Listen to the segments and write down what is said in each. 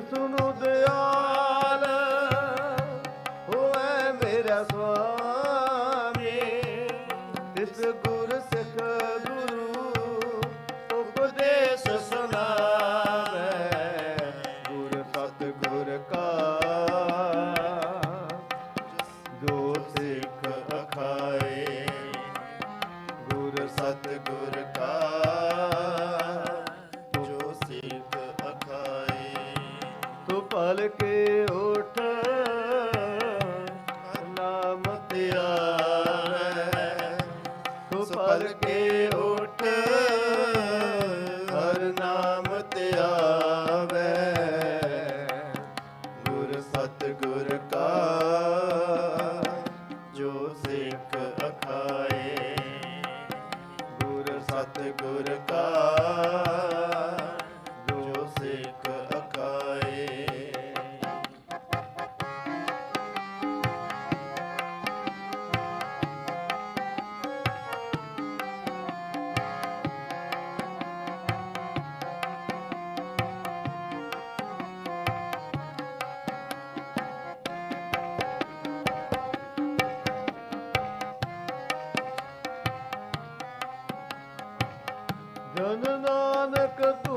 ਸੁਨੋ ਦਿਆਲ ਪਲ ਕੇ ਨਾਨਕ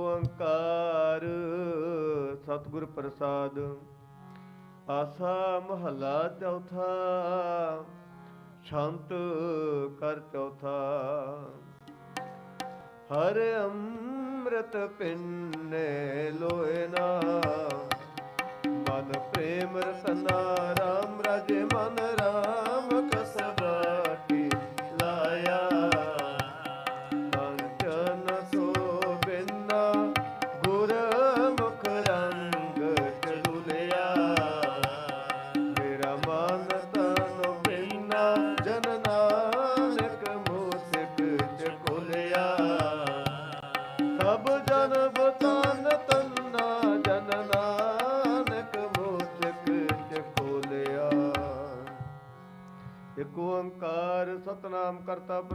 ਓੰਕਾਰ ਸਤਿਗੁਰ ਪ੍ਰਸਾਦ ਆਸਾ ਮਹੱਲਾ ਚੌਥਾ ਸ਼ਾਂਤ ਕਰ ਚੌਥਾ ਹਰ ਅੰਮ੍ਰਿਤ ਪਿੰਨੇ ਲੋਏ ਨਾ। ਮਨ ਪ੍ਰੇਮ ਰਸਨਾ ਰਾਮ ਰਾਜੇ ਮਨ ਰਾਮ।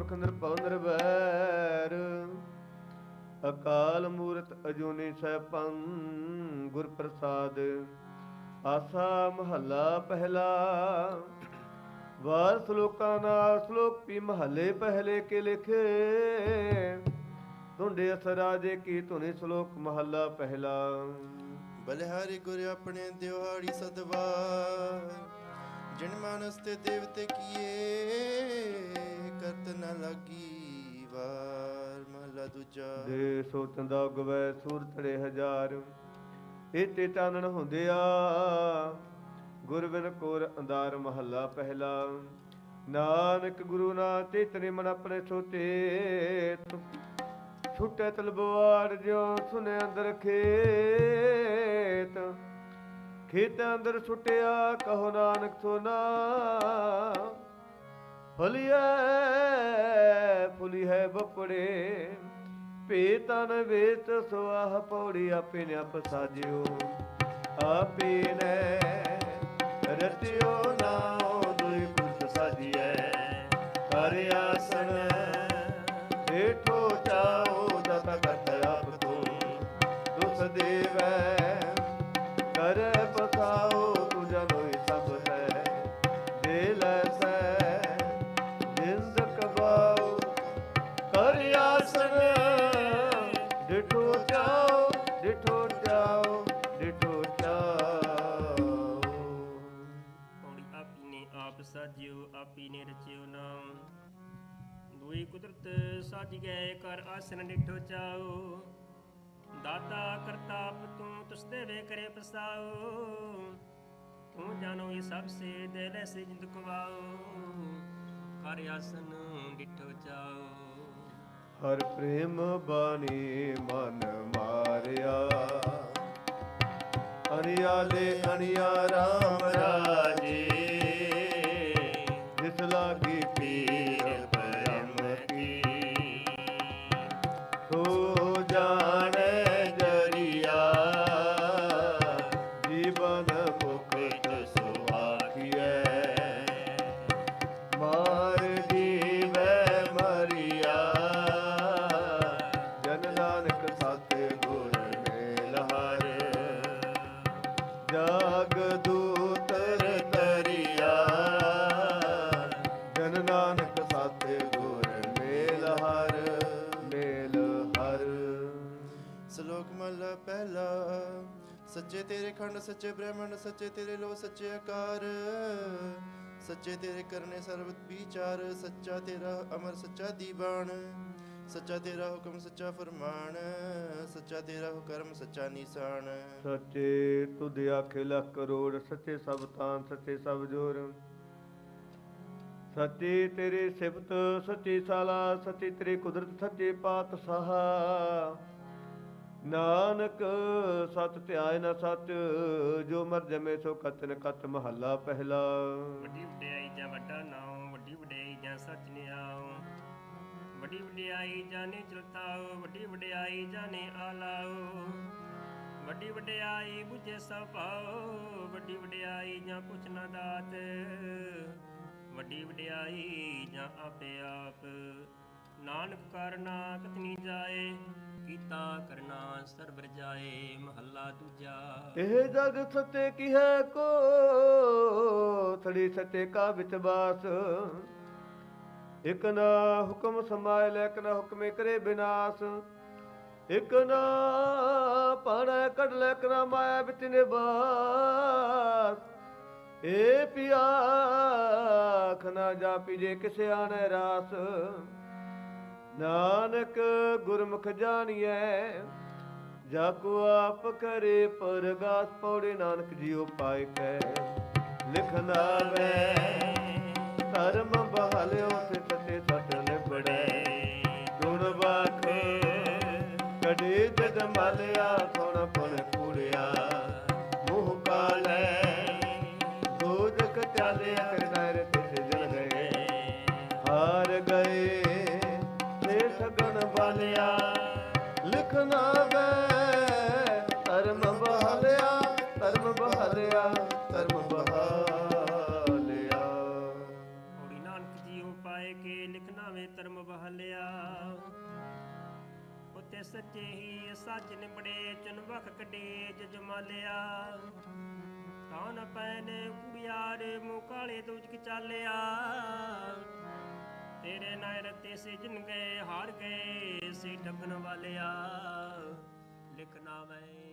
ਕਰਤਾ ਨਿਰਭਉ ਨਿਰਵੈਰ। ਅਕਾਲ ਮੂਰਤ ਅਜੂਨੀ ਸੈਭੰ ਗੁਰ ਪ੍ਰਸਾਦ। ਆਸਾ ਮਹੱਲਾ ਪਹਿਲਾ। ਵਾਰ ਸ਼ਲੋਕਾਂ ਨਾਲ ਸ਼ਲੋਕ ਵੀ ਮਹੱਲੇ ਪਹਿਲੇ ਕੇ ਲਿਖੇ। ਧੁੰਡੇ ਅਸਰਾਜੇ ਕੀ ਧੁਨੀ ਸ਼ਲੋਕ ਮਹੱਲਾ ਪਹਿਲਾ। ਬਲਿਹਾਰੀ ਗੁਰ ਆਪਣੇ ਦਿਹਾੜੀ ਸਦਵਾਰ ਜਿਨ ਮਾਨਸ ਤੇ ਦੇਵਤੇ ਕੀਏ ਕਰਤ ਨ ਲਾਗੀ, ਵਾਰ ਮਹਲਾ ਦੂਜਾ। ਦੇ ਸੋ ਤੰਦਾ ਗਵੈ ਸੂਰ ਤੜੇ ਹਜ਼ਾਰ। ਇਹ ਤੇ ਚਾਨਣ ਹੁੰਦਿਆ ਗੁਰ ਬਿਨ ਕੋਰ ਅੰਧਾਰ ਮਹੱਲਾ ਪਹਿਲਾ। ਨਾਨਕ ਗੁਰੂ ਨਾ ਚੇਤਨੇ ਮਨ ਆਪਣੇ ਸੋਤੇ ਛੁੱਟੇ ਤਲਵਾਰ ਜਿਉ ਸੁਨੇ ਅੰਦਰ ਖੇਤ। ਖੇਤ ਅੰਦਰ ਛੁੱਟਿਆ ਕਹੋ ਨਾਨਕ ਸੋਨਾ। ਫਲਿਐ ਫੁਲੀ ਹੈ ਬਪੜੇ। ਭੇ ਤਨ ਵੇਤ ਸੁਆਹ ਪੌੜੀ ਆਪੇ ਨੇ ਆਪ ਸਾਜਿਓ। ਆਪੇ ਨੇ ਰਤਿਓ ਨਾਉ ਦੁਇ ਪੁੱਤ ਸਾਜੀਐ। ਕਰ ਆਸਣ ਏਠੋ ਚਾਓ ਜਤ ਕਤ ਆਪ ਤੂੰ। ਦੁਸ ਦੇਵੈ ਸਾਜਿਓ, ਆਪੀ ਨੇ ਰਚਿਓ ਨਾਮ। ਦੁਈ ਕੁਦਰਤ ਸਾਜ ਗਏ, ਕਰ ਆਸਨ ਡਿਠੋ ਚਾਓ ਦਾਤਾ ਕਰਤਾ ਤੂੰ, ਤੁਸ ਦੇਵੇ ਕਰੇ ਪਸਾਓ ਤੂੰ ਜਾਣੋ ਇਹ ਸਭ ਸੇ ਦੇ ਲੈ ਸੇ ਜਿੰਦ ਕਵਾਓ ਕਰ ਆਸਨ ਡਿਠੋ ਚਾਓ ਹਰ ਪ੍ਰੇਮ ਬਾਣੀ ਮਨ ਮਾਰਿਆ। ਅਨਿਆਲੇ ਅਨਿਆ ਰਾਮ ਰਾਜੇ। লাগে ਤੇਰੇ ਸੱਚੇ, ਬ੍ਰਹਮਣ ਸੱਚੇ ਤੇਰੇ ਲੋ ਸੱਚੇ ਆਕਾਰ। ਸੱਚੇ ਤੇਰੇ ਕਰਨੇ ਸਰਬਤ ਵਿਚਾਰ, ਸੱਚਾ ਤੇਰਾ ਅਮਰ, ਸੱਚਾ ਦੀਵਾਨ। ਸੱਚਾ ਤੇਰਾ ਹੁਕਮ, ਸੱਚਾ ਫਰਮਾਨ। ਸੱਚਾ ਤੇਰਾ ਹੁਕਮ ਸੱਚਾ ਨਿਸ਼ਾਨ। ਸੱਚੇ ਤੁਧ ਆਖੇ ਲੱਖ ਕਰੋੜ, ਸੱਚੇ ਸਭ ਤਾਨ, ਸੱਚੇ ਸਭ ਜੋਰ। ਸੱਚੇ ਤੇਰੇ ਸਿਫਤ, ਸੱਚੇ ਸਾਲਾ, ਸੱਚੇ ਤੇਰੇ ਕੁਦਰਤ, ਸੱਚੇ ਪਾਤਸ਼ਾਹ। ਨਾਨਕ, ਸਤ ਧਿਆਇ ਨ ਸੱਚ, ਜੋ ਮਰ ਜਮੇ ਸੋ ਕਤਨ ਕਤ ਮਹੱਲਾ ਪਹਿਲਾ। ਵੱਡੀ ਵਡਿਆਈ ਜਾਂ ਵੱਡਾ ਨਾਉ, ਵੱਡੀ ਵਡਿਆਈ ਜਾਂ ਸੱਚ ਨਿਆਉ। ਵੱਡੀ ਵਡਿਆਈ ਜਾਣੇ ਚਲਤਾਉ ਵੱਡੀ ਵਡਿਆਈ ਜਾਣੇ ਆਲਾਉ। ਵੱਡੀ ਵਡਿਆਈ ਬੁਝੇ ਸਭ ਪਾਉ, ਵੱਡੀ ਵਡਿਆਈ ਜਾਂ ਕੁਛ ਨਾ ਦਾਤ। ਵੱਡੀ ਵਡਿਆਈ ਜਾਂ ਆਪੇ ਆਪ। ਨਾਨਕ ਕਰਨਾ ਕਤਨੀ ਜਾਏ, ਕੀਤਾ ਕਰਨਾ ਸਰਬਰ ਜਾਏ, ਮਹੱਲਾ ਦੂਜਾ। ਇਹ ਜਗ ਸਤੇ ਕੀ ਕੋ ਥੜੀ ਸਤੇ ਕਾ ਵਿੱਚ ਬਾਸ ਇਕ ਨਾ ਹੁਕਮ ਸਮਾਇ ਲੈ ਇਕ ਨਾ ਹੁਕਮੇ ਕਰੇ ਬਿਨਾਸ਼। ਇਕ ਨਾ ਪਾਣਾ ਕੱਢ ਲੈ, ਇਕ ਨਾ ਮਾਇਆ ਵਿੱਚ ਨਿਵਾਸ। ਏ ਪਿਆ ਖਨਾ ਜਾ ਪੀਜੇ ਕਿਸੇ ਆਣੇ ਰਾਸ। ਨਾਨਕ ਗੁਰਮੁਖ ਜਾਣੀਐ ਜਾ ਕੋ ਆਪ ਕਰੇ ਪਰਗਾਸ, ਪੌੜੇ ਨਾਨਕ ਜੀਉ ਪਾਇ ਕੈ ਲਿਖਨਾ ਵੈ ਸਗਨ ਬਾਲਿਆ ਲਿਖਣਾ ਵੇ, ਧਰਮ ਬਹਾਲਿਆ ਧਰਮ ਬਹਾਲਿਆ ਧਰਮ ਬਹਾਲਿਆ। ਔੜੀ ਨਾਨਕ ਜੀਉ ਪਾਏ ਕੇ ਲਿਖਣਾ ਵੇ, ਧਰਮ ਬਹਾਲਿਆ। ਉਤੇ ਸੱਚੇ ਹੀ ਸੱਚ ਨਿਮੜੇ ਚੁਨ ਵਖ ਕੱਢੇ, ਜਜਮਾਲਿਆ। ਤਾਂ ਨ ਪੈਨੇ ਕੁੜਿਆਰ, ਮੂੰਹ ਕਾਲੇ ਦੂਜਕ ਚਾਲਿਆ। ਤੇਰੇ ਨਾਇ ਰਤੇ ਸੇ ਜਿਨ ਗਏ ਹਾਰ ਗਏ ਸੇ ਠੱਗਣ ਵਾਲਿਆ। ਲਿਖਣਾ ਵੈ